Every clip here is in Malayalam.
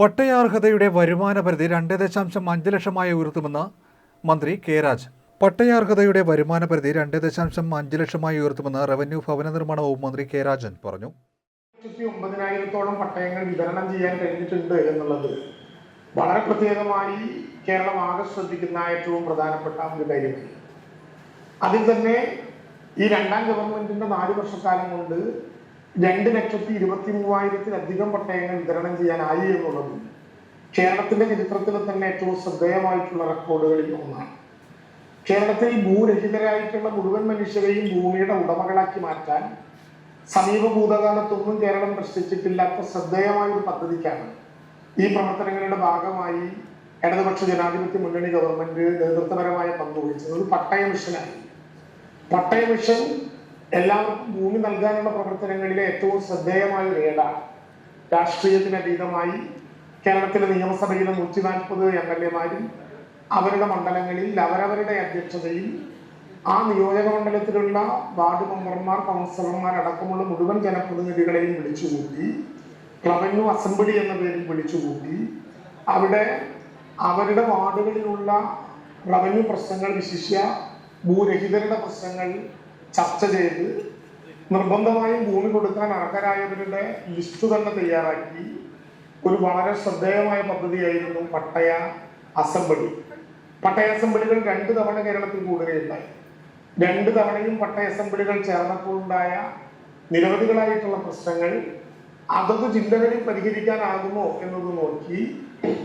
പട്ടയാർഹതയുടെ വരുമാന പരിധി രണ്ട് ദശാംശം അഞ്ച് ലക്ഷമായി ഉയർത്തുമെന്ന് മന്ത്രി കെ രാജ്. പട്ടയാർഹതയുടെ വരുമാന പരിധി രണ്ട് ദശാംശം അഞ്ച് ലക്ഷമായി ഉയർത്തുമെന്ന് റവന്യൂ ഭവന നിർമ്മാണ വകുപ്പ് മന്ത്രി കെ രാജൻ പറഞ്ഞു. ഒമ്പതിനായിരത്തോളം പട്ടയങ്ങൾ വിതരണം ചെയ്യാൻ കഴിഞ്ഞിട്ടുണ്ട് എന്നുള്ളത് വളരെ പ്രത്യേകമായി കേരളം ആകെ ശ്രദ്ധിക്കുന്ന ഏറ്റവും പ്രധാനപ്പെട്ട ഒരു കാര്യമാണ്. അതിൽ തന്നെ ഈ രണ്ടാം ഗവൺമെന്റിന്റെ നാല് വർഷക്കാലം കൊണ്ട് രണ്ട് ലക്ഷത്തി ഇരുപത്തി മൂവായിരത്തിലധികം പട്ടയങ്ങൾ വിതരണം ചെയ്യാനായി എന്നുള്ളത് കേരളത്തിന്റെ ചരിത്രത്തിൽ തന്നെ ഏറ്റവും ശ്രദ്ധേയമായിട്ടുള്ള റെക്കോർഡുകളിൽ ഒന്നാണ്. കേരളത്തിൽ ഭൂരഹിതരായിട്ടുള്ള മുഴുവൻ മനുഷ്യരെയും ഭൂമിയുടെ ഉടമകളാക്കി മാറ്റാൻ സമീപ ഭൂതകാലത്തൊന്നും കേരളം പ്രശ്നിച്ചിട്ടില്ലാത്ത ശ്രദ്ധേയമായ ഒരു പദ്ധതിക്കാണ് ഈ പ്രവർത്തനങ്ങളുടെ ഭാഗമായി ഇടതുപക്ഷ ജനാധിപത്യ മുന്നണി ഗവൺമെന്റ് നേതൃത്വപരമായ പങ്കുവഹിച്ചത് ഒരു പട്ടയ മിഷനായി. പട്ടയ മിഷൻ എല്ലാവർക്കും ഭൂമി നൽകാനുള്ള പ്രവർത്തനങ്ങളിലെ ഏറ്റവും ശ്രദ്ധേയമായ ഒരു ഏടാണ് രാഷ്ട്രീയത്തിന് അതീതമായി കേരളത്തിലെ നിയമസഭയിലെ നൂറ്റി നാൽപ്പത് എം എൽ എമാരും അവരുടെ മണ്ഡലങ്ങളിൽ അവരവരുടെ അധ്യക്ഷതയിൽ ആ നിയോജക മണ്ഡലത്തിലുള്ള വാർഡ് മെമ്പർമാർ കൗൺസിലർമാർ അടക്കമുള്ള മുഴുവൻ ജനപ്രതിനിധികളെയും വിളിച്ചുകൂട്ടി റവന്യൂ അസംബ്ലി എന്ന പേരിൽ വിളിച്ചുകൂട്ടി അവിടെ അവരുടെ വാർഡുകളിലുള്ള റവന്യൂ പ്രശ്നങ്ങൾ വിശിഷ്യ ഭൂരഹിതരുടെ പ്രശ്നങ്ങൾ ചർച്ച ചെയ്ത് നിർബന്ധമായും ഭൂമി കൊടുക്കാൻ അർഹരായവരുടെ ലിസ്റ്റ് തന്നെ തയ്യാറാക്കി. ഒരു വളരെ ശ്രദ്ധേയമായ പദ്ധതിയായിരുന്നു പട്ടയ അസംബ്ലി. പട്ടയ അസംബ്ലികൾ രണ്ട് തവണ കേരളത്തിൽ കൂടുകയുണ്ടായി രണ്ട് തവണയും പട്ടയ അസംബ്ലികൾ ചേർന്നപ്പോൾ ഉണ്ടായ നിരവധികളായിട്ടുള്ള പ്രശ്നങ്ങൾ അതത് ജില്ലകളിൽ പരിഹരിക്കാനാകുമോ എന്നത് നോക്കി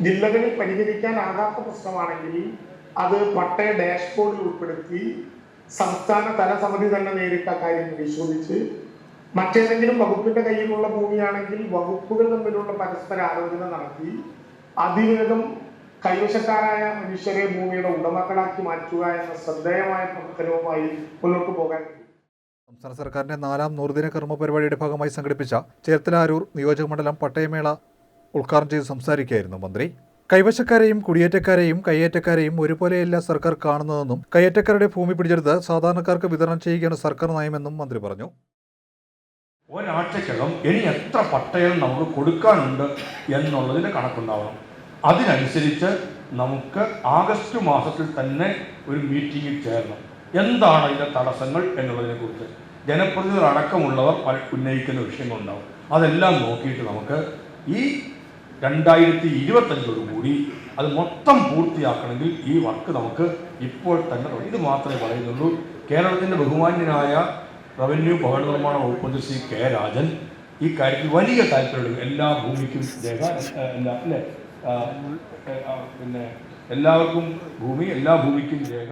ജില്ലകളിൽ പരിഹരിക്കാനാകാത്ത പ്രശ്നമാണെങ്കിൽ അത് പട്ടയ ഡാഷ്ബോർഡിൽ ഉൾപ്പെടുത്തി സംസ്ഥാന തല സമിതി തന്നെ നേരിട്ട കാര്യം പരിശോധിച്ച് മറ്റേതെങ്കിലും വകുപ്പിന്റെ കയ്യിലുള്ള ഭൂമിയാണെങ്കിൽ വകുപ്പുകൾ തമ്മിലുള്ള പരസ്പര ആലോചന നടത്തി അതിവേഗം കൈവശക്കാരായ മനുഷ്യരെ ഭൂമിയുടെ ഉടമകളാക്കി മാറ്റുക എന്ന ശ്രദ്ധേയമായ പ്രവർത്തനവുമായി മുന്നോട്ട് പോകാൻ സംസ്ഥാന സർക്കാരിന്റെ നാലാം നൂറുദിന കർമ്മ പരിപാടിയുടെ ഭാഗമായി സംഘടിപ്പിച്ച ചേർത്തലാരൂർ നിയോജകമണ്ഡലം പട്ടയമേള ഉദ്ഘാടനം ചെയ്ത് സംസാരിക്കുകയായിരുന്നു മന്ത്രി. കൈവശക്കാരെയും കുടിയേറ്റക്കാരെയും കയ്യേറ്റക്കാരെയും ഒരുപോലെയല്ല സർക്കാർ കാണുന്നതെന്നും കയ്യേറ്റക്കാരുടെ ഭൂമി പിടിച്ചെടുത്ത് സാധാരണക്കാർക്ക് വിതരണം ചെയ്യുകയാണ് സർക്കാർ നയമെന്നും മന്ത്രി പറഞ്ഞു. ഒരാഴ്ചക്കകം ഇനി എത്ര പട്ടയം നമുക്ക് കൊടുക്കാനുണ്ട് എന്നുള്ളതിന് കണക്കുണ്ടാവണം. അതിനനുസരിച്ച് നമുക്ക് ആഗസ്റ്റ് മാസത്തിൽ തന്നെ ഒരു മീറ്റിംഗിൽ ചേരണം. എന്താണ് അതിന്റെ തടസ്സങ്ങൾ എന്നുള്ളതിനെ കുറിച്ച്. ജനപ്രതിനിധികൾ അടക്കമുള്ളവർ ഉന്നയിക്കുന്ന വിഷയങ്ങളുണ്ടാവും. അതെല്ലാം നോക്കിയിട്ട് നമുക്ക് ഈ രണ്ടായിരത്തി ഇരുപത്തഞ്ചോടുകൂടി അത് മൊത്തം പൂർത്തിയാക്കണമെങ്കിൽ ഈ വർക്ക് നമുക്ക് ഇപ്പോൾ തന്നെ. ഇത് മാത്രമേ പറയുന്നുള്ളൂ കേരളത്തിന്റെ ബഹുമാന്യനായ റവന്യൂ ഭവന നിർമ്മാണ വകുപ്പ് മന്ത്രി ശ്രീ കെ രാജൻ ഈ കാര്യത്തിൽ വലിയ താല്പര്യമുണ്ട് എല്ലാ ഭൂമിക്കും രേഖ അല്ലേ പിന്നെ എല്ലാവർക്കും ഭൂമി എല്ലാ ഭൂമിക്കും രേഖ